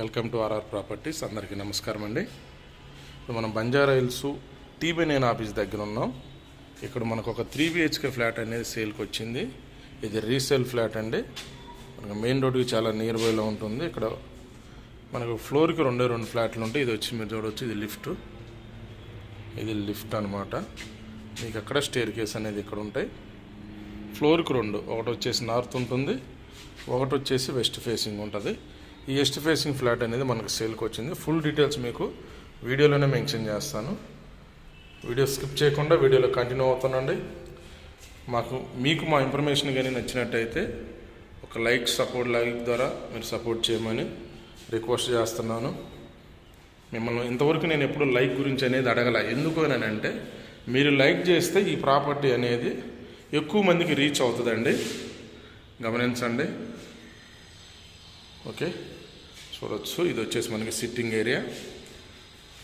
Welcome to RR properties అందరికీ నమస్కారం అండి. ఇప్పుడు మనం బంజారా హిల్స్ టీబీనైన్ ఆఫీస్ దగ్గర ఉన్నాం. ఇక్కడ మనకు ఒక త్రీ బిహెచ్కే ఫ్లాట్ అనేది సేల్కి వచ్చింది. ఇది రీసేల్ ఫ్లాట్ అండి. మనకు మెయిన్ రోడ్కి చాలా నియర్ బైలో ఉంటుంది. ఇక్కడ మనకు ఫ్లోర్కి రెండే రెండు ఫ్లాట్లు ఉంటాయి. ఇది వచ్చి మీరు చూడవచ్చు ఇది లిఫ్ట్. ఇది లిఫ్ట్ అనమాట మీకు అక్కడ స్టేర్ కేస్ అనేది ఇక్కడ ఉంటాయి. ఫ్లోర్కి రెండు ఒకటి వచ్చేసి నార్త్ ఉంటుంది ఒకటి వచ్చేసి వెస్ట్ ఫేసింగ్ ఉంటుంది. ఈ వెస్ట్ ఫేసింగ్ ఫ్లాట్ అనేది మనకు సేల్కి వచ్చింది. ఫుల్ డీటెయిల్స్ మీకు వీడియోలోనే మెన్షన్ చేస్తాను. వీడియో స్కిప్ చేయకుండా వీడియోలో కంటిన్యూ అవుతానండి మాకు మీకు మా ఇన్ఫర్మేషన్ కానీ నచ్చినట్టయితే ఒక లైక్ సపోర్ట్ లైక్ ద్వారా మీరు సపోర్ట్ చేయమని రిక్వెస్ట్ చేస్తున్నాను. మిమ్మల్ని ఇంతవరకు నేను ఎప్పుడు లైక్ గురించి అనేది అడగల. ఎందుకు అని అంటే మీరు లైక్ చేస్తే ఈ ప్రాపర్టీ అనేది ఎక్కువ మందికి రీచ్ అవుతుందండి. గమనించండి. ఓకే చూడొచ్చు ఇది వచ్చేసి మనకి సిట్టింగ్ ఏరియా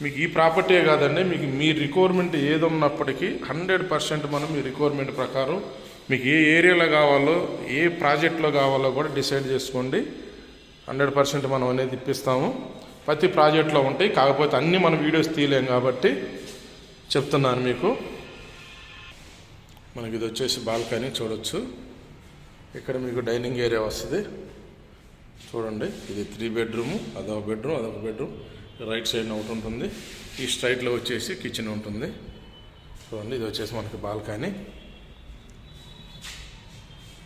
మీకు ఈ ప్రాపర్టీయే కాదండి మీకు మీ రిక్వైర్మెంట్ ఏది ఉన్నప్పటికీ హండ్రెడ్ పర్సెంట్ మనం మీ రిక్వైర్మెంట్ ప్రకారం మీకు ఏ ఏరియాలో కావాలో ఏ ప్రాజెక్ట్లో కావాలో కూడా డిసైడ్ చేసుకోండి. హండ్రెడ్ పర్సెంట్ మనం అనేది ఇప్పిస్తాము. ప్రతి ప్రాజెక్ట్లో ఉంటాయి కాకపోతే అన్నీ మనం వీడియోస్ తీయలేం కాబట్టి చెప్తున్నాను మీకు. మనకి ఇది వచ్చేసి బాల్కనీ చూడొచ్చు. ఇక్కడ మీకు డైనింగ్ ఏరియా వస్తుంది. చూడండి ఇది త్రీ బెడ్రూము అదొక బెడ్రూమ్ అదొక బెడ్రూమ్ రైట్ సైడ్ ఒకటి ఉంటుంది. ఈ స్ట్రైట్లో వచ్చేసి కిచెన్ ఉంటుంది. చూడండి ఇది వచ్చేసి మనకి బాల్కనీ.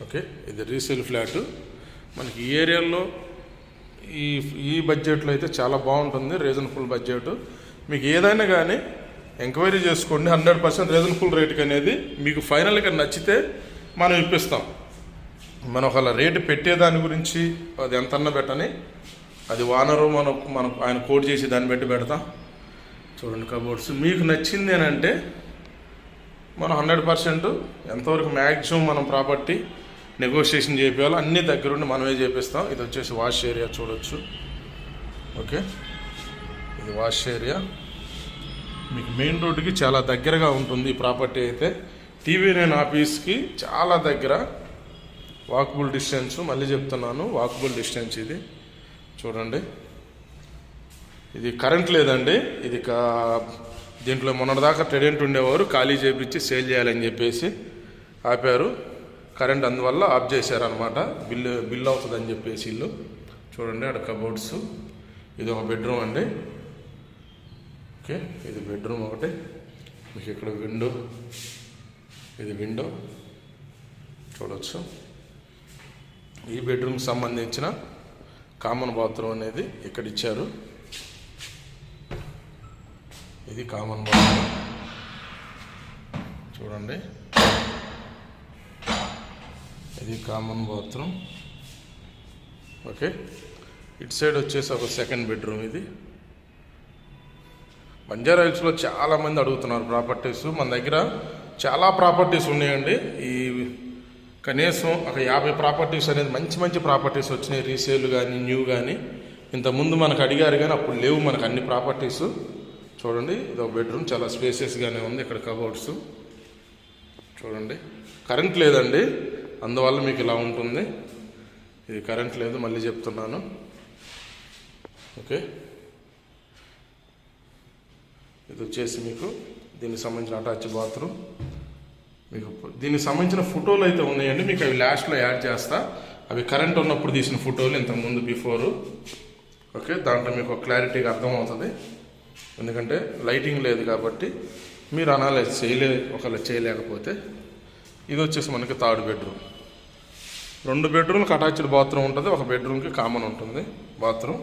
ఓకే ఇది రీసేల్ ఫ్లాట్ మనకి ఈ ఏరియాలో ఈ ఈ బడ్జెట్లో అయితే చాలా బాగుంటుంది రీజనబుల్ బడ్జెట్ మీకు ఏదైనా కానీ ఎంక్వైరీ చేసుకోండి. హండ్రెడ్ పర్సెంట్ రీజనబుల్ రేట్కి అనేది మీకు ఫైనల్గా నచ్చితే మనం ఇప్పిస్తాం. మనం ఒకవేళ రేటు పెట్టేదాని గురించి అది ఎంతన్నా పెట్టని అది వానరు మనం మనం ఆయన కోడ్ చేసి దాన్ని బట్టి పెడతాం. చూడండి కబోర్డ్స్ మీకు నచ్చింది అని అంటే మనం హండ్రెడ్ పర్సెంట్ ఎంతవరకు మ్యాక్సిమం మనం ప్రాపర్టీ నెగోషియేషన్ చేయాలో అన్ని దగ్గరుండి మనమే చేపిస్తాం. ఇది వచ్చేసి వాష్ ఏరియా చూడొచ్చు. ఓకే? ఇది వాష్ ఏరియా మీకు మెయిన్ రోడ్డుకి చాలా దగ్గరగా ఉంటుంది ఈ ప్రాపర్టీ అయితే. టీవీ నైన్ ఆఫీస్కి చాలా దగ్గర వాకబుల్ డిస్టెన్స్ మళ్ళీ చెప్తున్నాను వాకబుల్ డిస్టెన్స్ ఇది. చూడండి. ఇది కరెంట్ లేదండి. ఇది కా దీంట్లో మొన్నటిదాకా ట్రెడెంట్ ఉండేవారు ఖాళీ చేపించి సేల్ చేయాలని చెప్పేసి ఆపారు. కరెంట్ అందువల్ల ఆఫ్ చేశారనమాట బిల్లు బిల్ అవుతుందని చెప్పేసి ఇల్లు. చూడండి అక్కడ కబోర్డ్స్. ఇది ఒక బెడ్రూమ్ అండి. ఓకే ఇది బెడ్రూమ్ ఒకటి. మీకు ఇక్కడ విండో. ఇది విండో. చూడవచ్చు ఈ బెడ్రూమ్కి సంబంధించిన కామన్ బాత్రూమ్ అనేది ఇక్కడ ఇచ్చారు. ఇది కామన్ బాత్రూమ్. చూడండి. ఇది కామన్ బాత్రూమ్. ఓకే. ఇటు సైడ్ వచ్చేసి ఒక సెకండ్ బెడ్రూమ్ ఇది. బంజారా హిల్స్లో చాలామంది అడుగుతున్నారు ప్రాపర్టీస్. మన దగ్గర చాలా ప్రాపర్టీస్ ఉన్నాయండి. ఈ కనీసం ఒక యాభై ప్రాపర్టీస్ అనేది మంచి మంచి ప్రాపర్టీస్ వచ్చినాయి రీసేల్ కానీ న్యూ కానీ ఇంతకుముందు మనకు అడిగారు కానీ అప్పుడు లేవు మనకు అన్ని ప్రాపర్టీస్. చూడండి ఇది ఒక బెడ్రూమ్ చాలా స్పేసెస్గానే ఉంది ఇక్కడ కబోర్డ్స్ చూడండి. కరెంట్ లేదండి అందువల్ల మీకు ఇలా ఉంటుంది. ఇది కరెంట్ లేదు మళ్ళీ చెప్తున్నాను. ఓకే ఇది వచ్చేసి మీకు దీనికి సంబంధించిన అటాచ్ బాత్రూమ్ మీకు దీనికి సంబంధించిన ఫోటోలు అయితే ఉన్నాయండి. మీకు అవి లాస్ట్లో యాడ్ చేస్తా. అవి కరెంట్ ఉన్నప్పుడు తీసిన ఫోటోలు ఇంతకుముందు బిఫోరు ఓకే దాంట్లో మీకు క్లారిటీగా అర్థమవుతుంది. ఎందుకంటే లైటింగ్ లేదు కాబట్టి మీరు అనాలైజ్ చేయలే ఒకవేళ చేయలేకపోతే. ఇది వచ్చేసి మనకి థర్డ్ బెడ్రూమ్ రెండు బెడ్రూమ్కి అటాచ్డ్ బాత్రూమ్ ఉంటుంది ఒక బెడ్రూమ్కి కామన్ ఉంటుంది బాత్రూమ్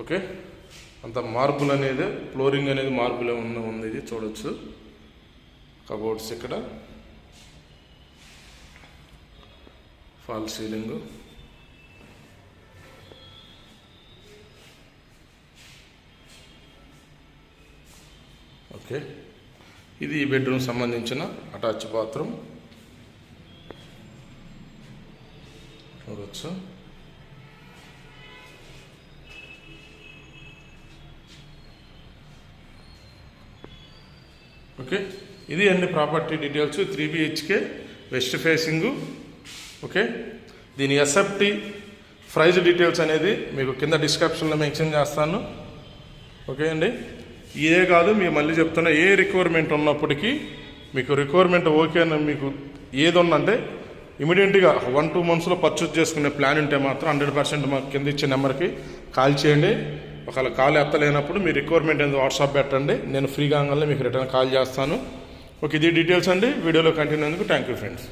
ఓకే అంత మార్బుల్ అనేది ఫ్లోరింగ్ అనేది మార్బులే ఉన్న ఉంది ఇది చూడొచ్చు. కబోర్డ్స్ ఇక్కడ. Fall ceiling. ఓకే. ఇది ఈ బెడ్రూమ్ సంబంధించిన అటాచ్ బాత్రూమ్. చూడవచ్చు ఓకే. ఇది అన్ని property details? Three B H K west facing okay దీని S F T price details అనేది మీకు కింద డిస్క్రిప్షన్లో మెన్షన్ చేస్తాను. ఓకే అండి? ఇదే కాదు మీరు మళ్ళీ చెప్తున్నా ఏ రిక్వైర్మెంట్ ఉన్నప్పటికీ మీకు రిక్వైర్మెంట్ ఓకే అని మీకు ఏది ఉందంటే ఇమీడియట్గా వన్ టూ మంత్స్లో పర్చేజ్ చేసుకునే ప్లాన్ ఉంటే మాత్రం హండ్రెడ్ పర్సెంట్ మాకు కింద ఇచ్చే నెంబర్కి కాల్ చేయండి. ఒకవేళ కాల్ ఎత్తలేనప్పుడు మీ రిక్వైర్మెంట్ అనేది వాట్సాప్ పెట్టండి. నేను ఫ్రీగా కాగానే మీకు రిటర్న్ కాల్ చేస్తాను. ఓకే ఇది డీటెయిల్స్ అండి. వీడియోలో కంటిన్యూ అందుకు థ్యాంక్ యూ ఫ్రెండ్స్